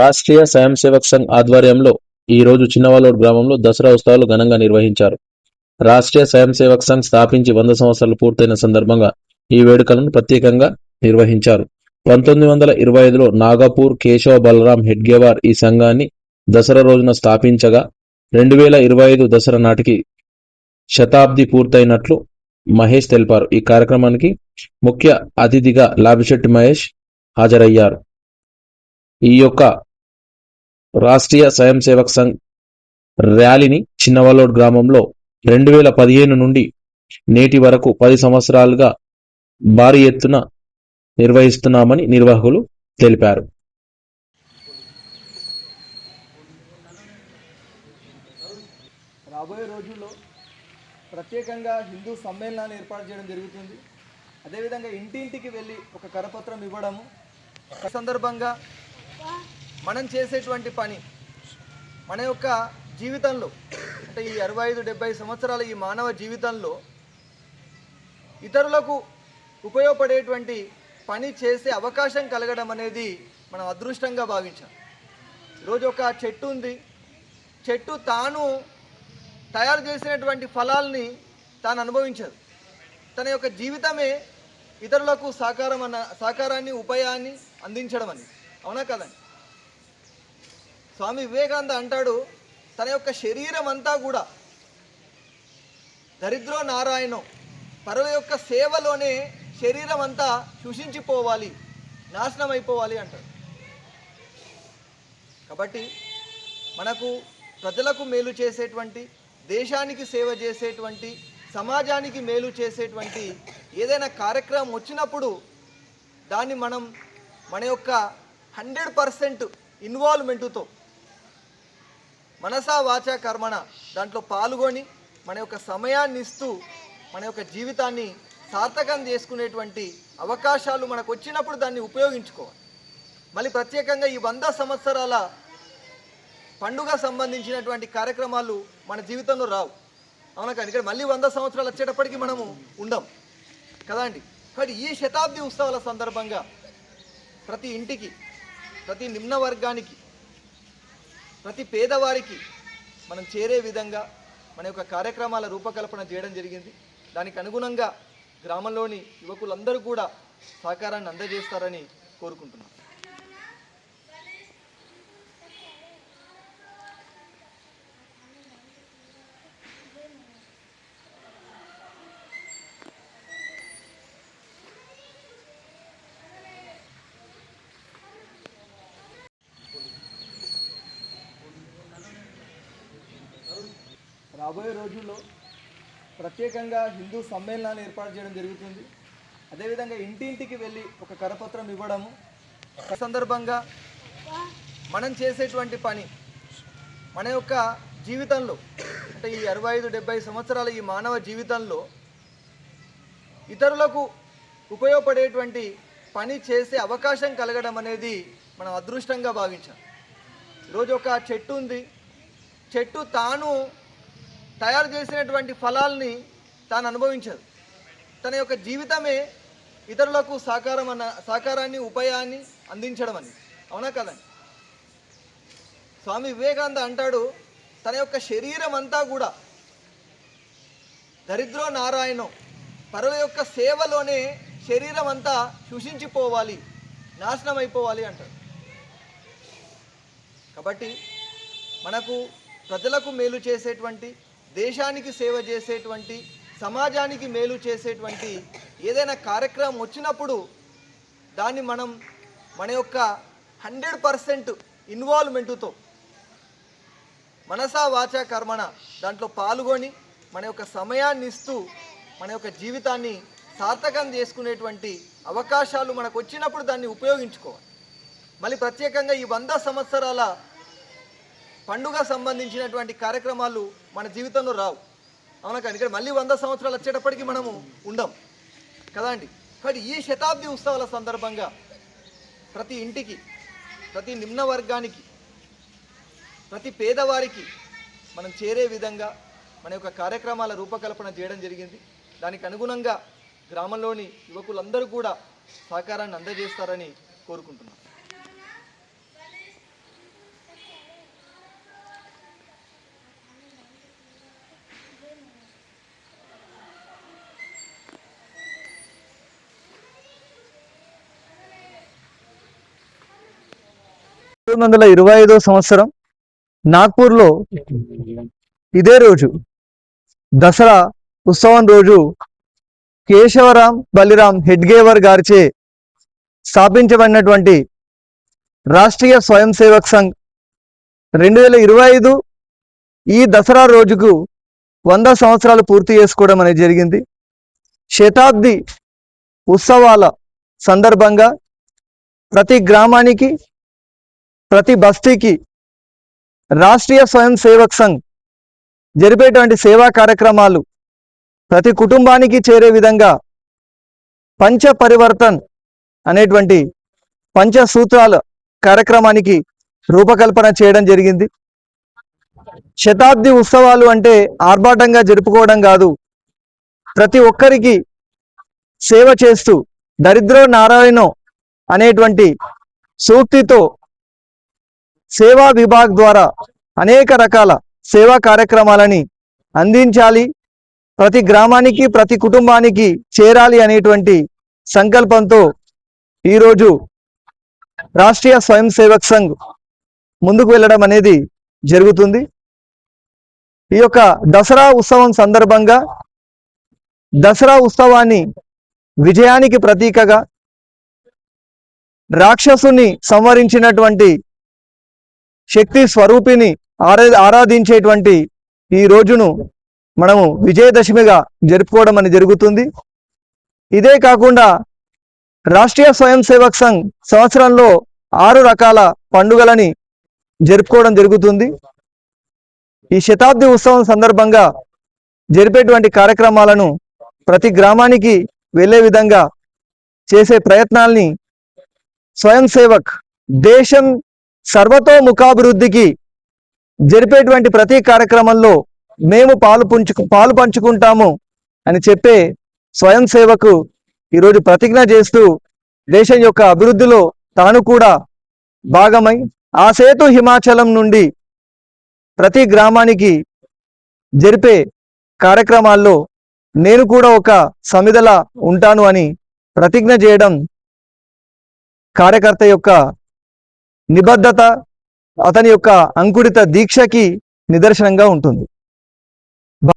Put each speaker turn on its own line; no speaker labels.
రాష్ట్రీయ స్వయం సేవక్ సంఘ్ ఆధ్వర్యంలో ఈ రోజు చిన్నవాలోడ్ గ్రామంలో దసరా ఉత్సవాలు ఘనంగా నిర్వహించారు. రాష్ట్రీయ స్వయం సేవక్ సంఘ్ స్థాపించి వంద సంవత్సరాలు పూర్తయిన సందర్భంగా ఈ వేడుకలను ప్రత్యేకంగా నిర్వహించారు. పంతొమ్మిది వందల ఇరవై ఐదులో నాగపూర్ కేశవ బలరాం హెడ్గేవార్ ఈ సంఘాన్ని దసరా రోజున స్థాపించగా రెండు వేల ఇరవై ఐదు దసరా నాటికి శతాబ్ది పూర్తయినట్లు మహేష్ తెలిపారు. ఈ కార్యక్రమానికి ముఖ్య అతిథిగా లాభిశెట్టి మహేష్ హాజరయ్యారు. ఈ యొక్క రాష్ట్రీయ స్వయం సేవక్ సంఘ్ ర్యాలీని చిన్నవల్లోడ్ గ్రామంలో రెండు వేల పదిహేను నుండి నేటి వరకు పది సంవత్సరాలుగా భారీ ఎత్తున నిర్వహిస్తున్నామని నిర్వాహకులు తెలిపారు.
రాబోయే రోజుల్లో ప్రత్యేకంగా హిందూ సమ్మేళనాన్ని ఏర్పాటు చేయడం జరుగుతుంది. అదేవిధంగా ఇంటింటికి వెళ్ళి ఒక కరపత్రం ఇవ్వడము. సందర్భంగా మనం చేసేటువంటి పని మన యొక్క జీవితంలో అంటే ఈ అరవై ఐదు డెబ్బై సంవత్సరాల ఈ మానవ జీవితంలో ఇతరులకు ఉపయోగపడేటువంటి పని చేసే అవకాశం కలగడం అనేది మనం అదృష్టంగా భావించాం. ఈరోజు ఒక చెట్టు ఉంది. చెట్టు తాను తయారు చేసినటువంటి ఫలాల్ని తాను అనుభవించదు తన యొక్క జీవితమే ఇతరులకు సహకారం అన్న సహకారాన్ని ఉపాయాన్ని అందించడం అని. అవునా కదండి స్వామి వివేకానంద అంటాడు తన యొక్క శరీరం అంతా కూడా దరిద్రో నారాయణం పరుల యొక్క సేవలోనే శరీరం అంతా శుషించిపోవాలి నాశనం అయిపోవాలి అంటాడు. కాబట్టి మనకు ప్రజలకు మేలు చేసేటువంటి దేశానికి సేవ చేసేటువంటి సమాజానికి మేలు చేసేటువంటి ఏదైనా కార్యక్రమం వచ్చినప్పుడు దాన్ని మనం మన యొక్క హండ్రెడ్ పర్సెంట్ ఇన్వాల్వ్మెంటుతో మనసా వాచ కర్మణ. దాంట్లో పాల్గొని మన యొక్క సమయాన్ని ఇస్తూ మన యొక్క జీవితాన్ని సార్థకం చేసుకునేటువంటి అవకాశాలు మనకు వచ్చినప్పుడు దాన్ని ఉపయోగించుకోవాలి. మళ్ళీ ప్రత్యేకంగా ఈ వంద సంవత్సరాల పండుగ సంబంధించినటువంటి కార్యక్రమాలు మన జీవితంలో రావు. అవునా కానీ ఇక్కడ మళ్ళీ వంద సంవత్సరాలు వచ్చేటప్పటికి మనము ఉండం. కదా అండి? కాబట్టి ఈ శతాబ్ది ఉత్సవాల సందర్భంగా ప్రతి ఇంటికి ప్రతి నిమ్న వర్గానికి ప్రతి పేదవారికి మనం చేరే విధంగా మన యొక్క కార్యక్రమాల రూపకల్పన చేయడం జరిగింది. దానికి అనుగుణంగా గ్రామంలోని యువకులందరూ కూడా సహకారాన్ని అందజేస్తారని కోరుకుంటున్నాను రాబోయే రోజుల్లో ప్రత్యేకంగా హిందూ సమ్మేళనాన్ని ఏర్పాటు చేయడం జరుగుతుంది. అదేవిధంగా ఇంటింటికి వెళ్ళి ఒక కరపత్రం ఇవ్వడము ఆ సందర్భంగా మనం చేసేటువంటి పని మన యొక్క జీవితంలో అంటే ఈ అరవై ఐదు డెబ్బై సంవత్సరాల ఈ మానవ జీవితంలో ఇతరులకు ఉపయోగపడేటువంటి పని చేసే అవకాశం కలగడం అనేది మనం అదృష్టంగా భావించాం. ఈరోజు ఒక చెట్టు ఉంది. చెట్టు తాను తయారు చేసినటువంటి ఫలాల్ని తాను అనుభవించదు తన యొక్క జీవితమే ఇతరులకు సహకారం అన్న సహకారాన్ని ఉపాయాన్ని అందించడం అని. అవునా కదండి స్వామి వివేకానంద అంటాడు తన యొక్క శరీరం అంతా కూడా దరిద్రో నారాయణం పరవ యొక్క సేవలోనే శరీరం అంతా శుషించిపోవాలి నాశనం అయిపోవాలి అంటాడు. కాబట్టి మనకు ప్రజలకు మేలు చేసేటువంటి దేశానికి సేవ చేసేటువంటి సమాజానికి మేలు చేసేటువంటి ఏదైనా కార్యక్రమం వచ్చినప్పుడు దాన్ని మనం మన యొక్క హండ్రెడ్ పర్సెంట్ ఇన్వాల్వ్మెంటుతో మనసా వాచ కర్మణ దాంట్లో పాల్గొని మన యొక్క సమయాన్ని ఇస్తూ మన యొక్క జీవితాన్ని సార్థకం చేసుకునేటువంటి అవకాశాలు మనకు వచ్చినప్పుడు దాన్ని ఉపయోగించుకోవాలి. మళ్ళీ ప్రత్యేకంగా ఈ వంద సంవత్సరాల పండుగ సంబంధించినటువంటి కార్యక్రమాలు మన జీవితంలో రావు. అవునా కానీ ఇక్కడ మళ్ళీ వంద సంవత్సరాలు వచ్చేటప్పటికి మనము ఉండం. కదా అండి? కాబట్టి ఈ శతాబ్ది ఉత్సవాల సందర్భంగా ప్రతి ఇంటికి ప్రతి నిమ్న వర్గానికి ప్రతి పేదవారికి మనం చేరే విధంగా మన యొక్క కార్యక్రమాల రూపకల్పన చేయడం జరిగింది. దానికి అనుగుణంగా గ్రామంలోని యువకులందరూ కూడా సహకారాన్ని అందజేస్తారని కోరుకుంటున్నాను పంతొమ్మిది వందల ఇరవై ఐదో సంవత్సరం నాగ్పూర్లో ఇదే రోజు దసరా ఉత్సవం రోజు కేశవరాం బలిరాం హెడ్గేవర్ గారిచే స్థాపించబడినటువంటి రాష్ట్రీయ స్వయం సేవక్ సంఘ్ రెండు వేల ఇరవై ఐదు ఈ దసరా రోజుకు వంద సంవత్సరాలు పూర్తి చేసుకోవడం అనేది జరిగింది. శతాబ్ది ఉత్సవాల సందర్భంగా ప్రతి గ్రామానికి ప్రతి బస్తీకి రాష్ట్రీయ స్వయం సేవక్ సంఘ్ జరిపేటువంటి సేవా కార్యక్రమాలు ప్రతి కుటుంబానికి చేరే విధంగా పంచ పరివర్తన్ అనేటువంటి పంచ సూత్రాల కార్యక్రమానికి రూపకల్పన చేయడం జరిగింది. శతాబ్ది ఉత్సవాలు అంటే ఆర్భాటంగా జరుపుకోవడం కాదు. ప్రతి ఒక్కరికి సేవ చేస్తూ దరిద్రో నారాయణో అనేటువంటి సూక్తితో సేవా విభాగ్ ద్వారా అనేక రకాల సేవా కార్యక్రమాలని అందించాలి. ప్రతి గ్రామానికి ప్రతి కుటుంబానికి చేరాలి అనేటువంటి సంకల్పంతో ఈరోజు రాష్ట్రీయ స్వయం సేవక్ సంఘ్ ముందుకు వెళ్ళడం అనేది జరుగుతుంది. ఈ యొక్క దసరా ఉత్సవం సందర్భంగా దసరా ఉత్సవాన్ని విజయానికి ప్రతీకగా రాక్షసుని సంవరించినటువంటి శక్తి స్వరూపిని ఆరా ఆరాధించేటువంటి ఈ రోజును మనము విజయదశమిగా జరుపుకోవడం అని జరుగుతుంది. ఇదే కాకుండా రాష్ట్రీయ స్వయం సేవక్ సంఘ్ సంవత్సరంలో ఆరు రకాల పండుగలని జరుపుకోవడం జరుగుతుంది. ఈ శతాబ్ది ఉత్సవం సందర్భంగా జరిపేటువంటి కార్యక్రమాలను ప్రతి గ్రామానికి వెళ్ళే విధంగా చేసే ప్రయత్నాల్ని స్వయం సేవక్ దేశం సర్వతోముఖాభివృద్ధికి జరిపేటువంటి ప్రతి కార్యక్రమంలో మేము పాలు పుంచు పాలు పంచుకుంటాము అని చెప్పే స్వయం సేవకు ఈరోజు ప్రతిజ్ఞ చేస్తూ దేశం యొక్క అభివృద్ధిలో తాను కూడా భాగమై ఆ సేతు హిమాచలం నుండి ప్రతి గ్రామానికి జరిపే కార్యక్రమాల్లో నేను కూడా ఒక సమిధలా ఉంటాను అని ప్రతిజ్ఞ చేయడం కార్యకర్త యొక్క నిబద్ధత అతని యొక్క అంకుడిత దీక్షకి నిదర్శనంగా ఉంటుంది.